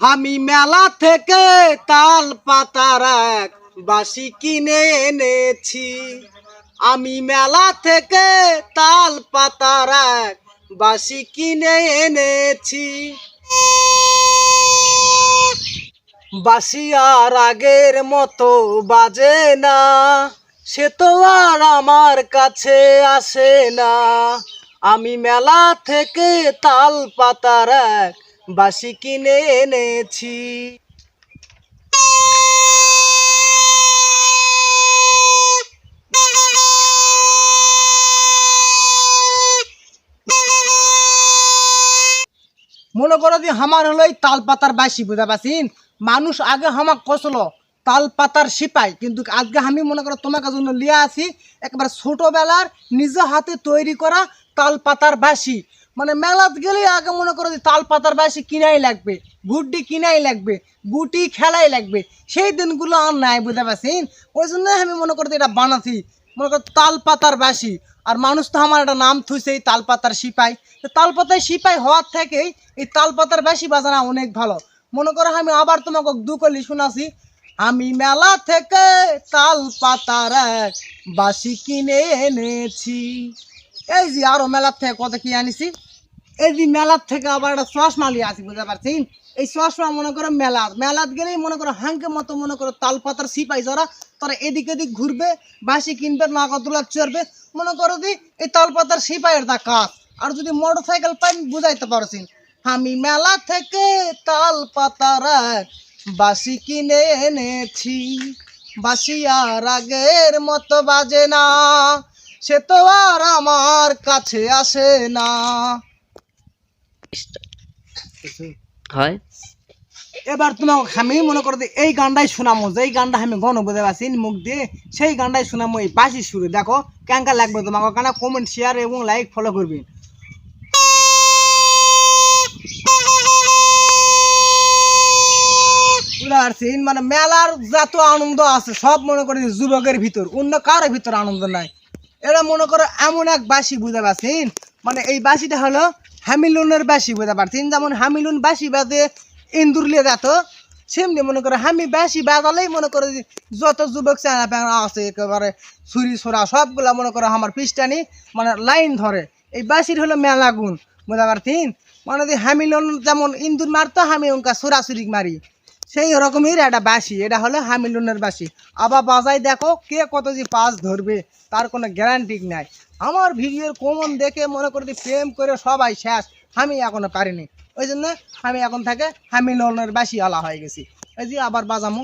আমি মেলা থেকে তাল পাতার এক বাসি কিনে এনেছি। আমি মেলা থেকে তাল পাতার এক বাসি কিনে এনেছি। বাসি আর আগের মতো বাজে না, সে তো আর আমার কাছে আসে না। আমি মেলা থেকে তাল পাতার এক বাসি কিনে এনেছি। মনে করো যে আমার হলো এই তাল পাতার বাসি বুঝা পাচ্ছিন মানুষ আগে হামাক কষলো তাল পাতার সিপাই, কিন্তু আজকে আমি মনে করো তোমাকে জন্য লিয়ে আসি একবার ছোটবেলার, নিজ হাতে তৈরি করা তাল পাতার বাসি মানে মেলাত গেলে আগে মনে করো যে তাল পাতার বাসি কিনাই লাগবে, গুড্ডি কিনাই লাগবে, গুটি খেলাই লাগবে। সেই দিনগুলো আর নাই, বুঝতে পারছেন? ওই জন্য আমি মনে করো যে এটা বানাছি। মনে করো তাল পাতার বাসি। আর মানুষ তো আমার একটা নাম থুইছে, এই তাল পাতার সিপাই। তো তাল পাতায় সিপাই হওয়ার থেকেই এই তাল পাতার বাসি বাজানো অনেক ভালো। মনে করো আমি আবার তোমাকে দুকলি শোনাছি। আমি মেলা থেকে তাল পাতার বাসি কিনে এনেছি। এই যে আরও মেলার থেকে কত কি আনিছি? এই যে মেলার থেকে আবার একটা চশমা লিয়ে আসি, বুঝতে পারছেন? এই চশমা মনে করো মেলার। মেলাত গেলেই মনে করো হাঙ্কে মতো মনে করো তাল পাতার সিপাই যারা তারা এদিক এদিক ঘুরবে বাসি কিনবে নাগরদোলা চড়বে। মনে করো যে এই তাল পাতার সিপাইয়ের দা কাজ। আর যদি মোটর সাইকেল পাই, বুঝাইতে পারছেন? আমি মেলা থেকে তাল পাতার বাসি কিনে এনেছি। বাসি আর আগের মতো বাজে না। সে তো আর আমার কাছে আসে না। এবার তোমাকে আমি মনে করো এই গানটাই শোনামো, যেই গানটা আমি গণ বুঝতে পারছি, মুখ দিয়ে, সেই গানটাই শোনামো এই বাসি সুরে। দেখো কেঙ্কা লাগবে তোমাকে? কেন কমেন্ট শেয়ার এবং লাইক ফলো পারছেন? মানে মেলার যত আনন্দ আছে, সব মনে করি যুবকের ভিতর, অন্য কারও ভিতর আনন্দ নাই। এরা মনে করো এমন এক বাসি বুঝতে পারছেন মানে এই বাসিটা হলো হ্যামিলনের বাসি বোঝা পারছেন যেমন হামিলুন বাসি বাজে, ইন্দুর লিয়ে যাত সেমনি মনে করে আমি বাসি বাজালেই মনে করে যত যুবক চেনা প্যাঙা আছে, একেবারে ছুরি ছোড়া সবগুলা মনে করে আমার পৃষ্ঠানি মানে লাইন ধরে। এই বাসির হলো মেলা গুণ বোঝা পারছেন? মানে যে হ্যামিলন যেমন ইন্দুর মারতো আমি ওনকা ছোড়াছুরি মারি। সেই রকমের একটা বাসি এটা হলো হামিলুনের বাসি আবার বাজায় দেখো কে কত যে পাস ধরবে, তার কোনো গ্যারান্টি নাই। আমার ভিডিওর কমন দেখে মনে করি প্রেম করে সবাই শেষ, আমি এখনও পারিনি। ওই জন্য আমি এখন থেকে হামিলুনের বাসি আলা হয়ে গেছি। এই যে আবার বাজামো।